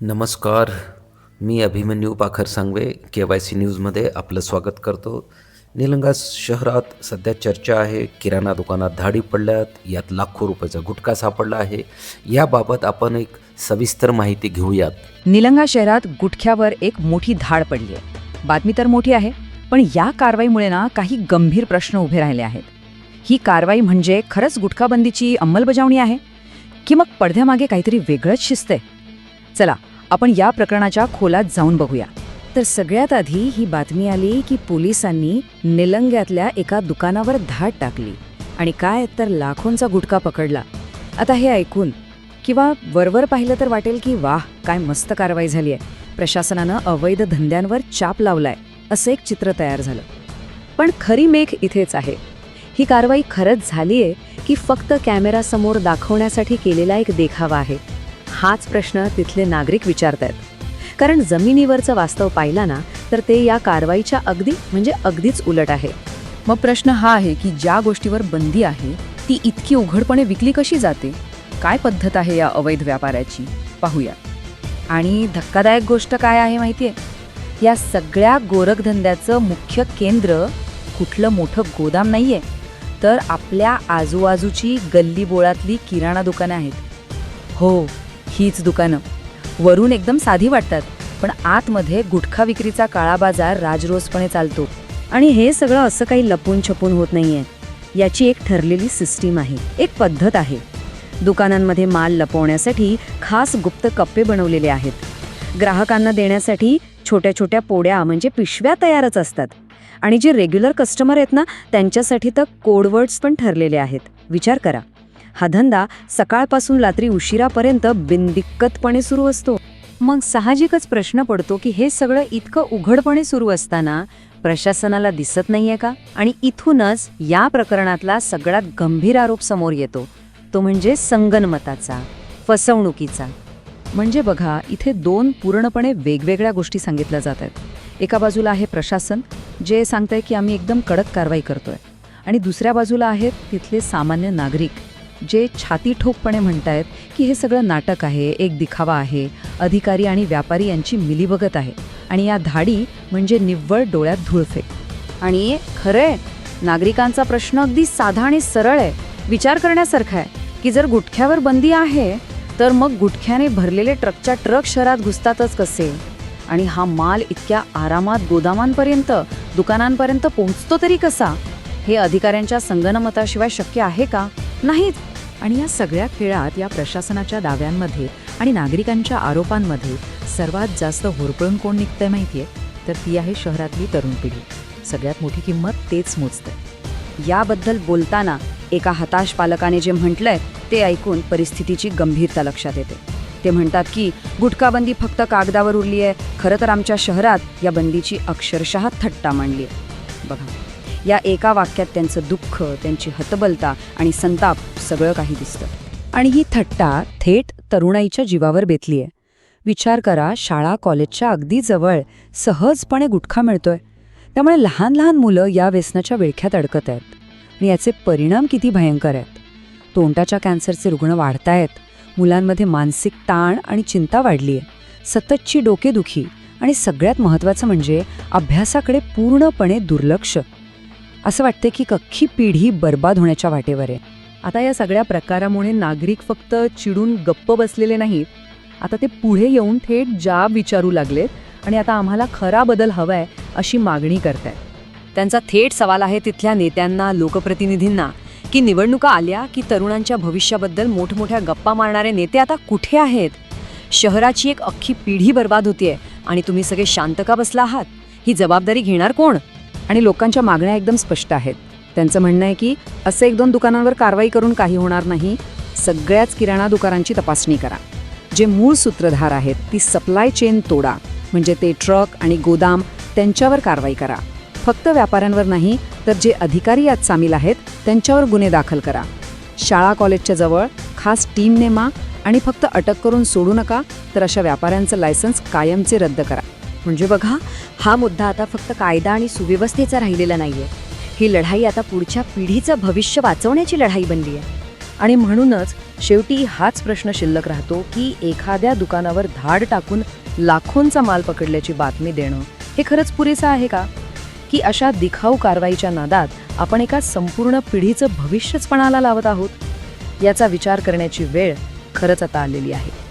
नमस्कार. मी Abhimanyu Pakhar Sangve K Y C न्यूजमध्ये आपलं स्वागत करतो. निलंगा शहरात सध्या चर्चा आहे. किराणा दुकानात धाडी पडल्यात. यात लाखो रुपयाचा गुटखा सापडला आहे. याबाबत आपण एक सविस्तर माहिती घेऊयात. निलंगा शहरात गुटख्यावर एक मोठी धाड पडली आहे. बातमी तर मोठी आहे पण या कारवाईमुळे ना काही गंभीर प्रश्न उभे राहिले आहेत. ही कारवाई म्हणजे खरंच गुटखाबंदीची अंमलबजावणी आहे? की मग पडद्यामागे काहीतरी वेगळंच शिस्त? आहे चला आपण या प्रकरणाच्या खोलात जाऊन बघूया. तर सगळ्यात आधी ही बातमी आली की पोलिसांनी निलंग्यातल्या एका दुकानावर धाड टाकली. आणि काय तर लाखोंचा गुटखा पकडला. आता हे ऐकून किंवा वरवर पाहिलं तर वाटेल की वाह काय मस्त कारवाई झाली आहे. प्रशासनानं अवैध धंद्यांवर चाप लावलाय असं एक चित्र तयार झालं. पण खरी मेघ इथेच आहे. ही कारवाई खरंच झाली आहे की फक्त कॅमेरासमोर दाखवण्यासाठी केलेला एक देखावा आहे. हाच प्रश्न तिथले नागरिक विचारतायत. कारण जमिनीवरचं वास्तव पाहिला ना तर ते या कारवाईच्या अगदी म्हणजे अगदीच उलट आहे. मग प्रश्न हा आहे की ज्या गोष्टीवर बंदी आहे ती इतकी उघडपणे विकली कशी जाते? काय पद्धत आहे या अवैध व्यापाराची पाहूया. आणि धक्कादायक गोष्ट काय आहे माहितीये? या सगळ्या गोरखधंद्याचं मुख्य केंद्र कुठलं मोठं गोदाम नाहीये तर आपल्या आजूबाजूची गल्ली बोळातली किराणा दुकानं आहेत. हो हीच दुकानं. वरून एकदम साधी वाटतात पण आतमध्ये गुटखा विक्रीचा काळा बाजार राजरोसपणे चालतो. आणि हे सगळं असं काही लपून छपून होत नाहीये. याची एक ठरलेली सिस्टीम आहे. एक पद्धत आहे. दुकानांमध्ये माल लपवण्यासाठी खास गुप्त कप्पे बनवलेले आहेत. ग्राहकांना देण्यासाठी छोट्या छोट्या पोड्या म्हणजे पिशव्या तयारच असतात. आणि जे रेग्युलर कस्टमर आहेत ना त्यांच्यासाठी तर कोडवर्ड्स पण ठरलेले आहेत. विचार करा. हा धंदा सकाळपासून रात्री उशिरापर्यंत बिनदिक्कतपणे सुरू असतो. मग साहजिकच प्रश्न पडतो की हे सगळं इतकं उघडपणे सुरू असताना प्रशासनाला दिसत नाहीये का? आणि इथूनच या प्रकरणातला सगळ्यात गंभीर आरोप समोर येतो. तो म्हणजे संगनमताचा फसवणुकीचा. म्हणजे बघा इथे दोन पूर्णपणे वेगवेगळ्या गोष्टी सांगितल्या जात आहेत. एका बाजूला आहे प्रशासन जे सांगतंय की आम्ही एकदम कडक कारवाई करतोय. आणि दुसऱ्या बाजूला आहेत तिथले सामान्य नागरिक. जे छाती ठोकपणे म्हणतायत की हे सगळं नाटक आहे एक दिखावा आहे अधिकारी आणि व्यापारी यांची मिलीभगत आहे. आणि या धाडी म्हणजे निव्वळ डोळ्यात धुळफेक. आणि खरंय नागरिकांचा प्रश्न अगदी साधा आणि सरळ आहे. विचार करण्यासारखा आहे की जर गुटख्यावर बंदी आहे तर मग गुटख्याने भरलेले ट्रकच्या ट्रक शहरात घुसतातच कसे? आणि हा माल इतक्या आरामात गोदामांपर्यंत दुकानांपर्यंत पोहोचतो तरी कसा? हे अधिकाऱ्यांच्या संगनमताशिवाय शक्य आहे का? नाहीच आणि या सगळ्या खेळात या प्रशासनाच्या दाव्यांमध्ये आणि नागरिकांच्या आरोपांमध्ये सर्वात जास्त होरपळून कोण निघतंय माहितीये? तर ती आहे शहरातली तरुण पिढी. सगळ्यात मोठी किंमत तेच मोजतंय. याबद्दल बोलताना एका हताश पालकाने जे म्हटलंय ते ऐकून परिस्थितीची गंभीरता लक्षात येते. ते म्हणतात की गुटखाबंदी फक्त कागदावर उरली आहे खरं तर आमच्या शहरात या बंदीची अक्षरशः थट्टा मांडली आहे बघा. या एका वाक्यात त्यांचं दुःख त्यांची हतबलता आणि संताप सगळं काही दिसतं. आणि ही थट्टा थेट तरुणाईच्या जीवावर बेतली आहे विचार करा शाळा कॉलेजच्या अगदी जवळ सहजपणे गुटखा मिळतोय. त्यामुळे लहान लहान मुलं या व्यसनाच्या विळख्यात अडकत आहेत. आणि याचे परिणाम किती भयंकर आहेत. तोंडाच्या कॅन्सरचे रुग्ण वाढतायत. मुलांमध्ये मानसिक ताण आणि चिंता वाढली आहे सततची डोकेदुखी आणि सगळ्यात महत्त्वाचं म्हणजे अभ्यासाकडे पूर्णपणे दुर्लक्ष. असं वाटतं की अख्खी पिढी बर्बाद होण्याच्या वाटेवर आहे. आता या सगळ्या प्रकारामुळे नागरिक फक्त चिडून गप्प बसलेले नाहीत. आता ते पुढे येऊन थेट जाब विचारू लागलेत आणि आता आम्हाला खरा बदल हवाय अशी मागणी करतायत. त्यांचा थेट सवाल आहे तिथल्या नेत्यांना लोकप्रतिनिधींना की निवडणुका आल्या की तरुणांच्या भविष्याबद्दल मोठमोठ्या गप्पा मारणारे नेते आता कुठे आहेत? शहराची एक अख्खी पिढी बर्बाद होतीये आणि तुम्ही सगळे शांत का बसला आहात? ही जबाबदारी घेणार कोण? आणि लोकांच्या मागण्या एकदम स्पष्ट आहेत. त्यांचं म्हणणं आहे की असे एक दोन दुकानांवर कारवाई करून काही होणार नाही सगळ्याच किराणा दुकानांची तपासणी करा. जे मूळ सूत्रधार आहेत ती सप्लाय चेन तोडा म्हणजे ते ट्रक आणि गोदाम त्यांच्यावर कारवाई करा. फक्त व्यापाऱ्यांवर नाही तर जे अधिकारी यात सामील आहेत त्यांच्यावर गुन्हे दाखल करा. शाळा कॉलेजच्या जवळ खास टीम नेमा आणि फक्त अटक करून सोडू नका तर अशा व्यापाऱ्यांचं लायसन्स कायमचे रद्द करा. म्हणजे बघा हा मुद्दा आता फक्त कायदा आणि सुव्यवस्थेचा राहिलेला नाही आहे ही लढाई आता पुढच्या पिढीचं भविष्य वाचवण्याची लढाई बनली आहे. आणि म्हणूनच शेवटी हाच प्रश्न शिल्लक राहतो की एखाद्या दुकानावर धाड टाकून लाखोंचा माल पकडल्याची बातमी देणं हे खरंच पुरेसं आहे का? की अशा दिखाऊ कारवाईच्या नादात आपण एका संपूर्ण पिढीचं भविष्यच पणाला लावत आहोत? याचा विचार करण्याची वेळ खरंच आता आलेली आहे.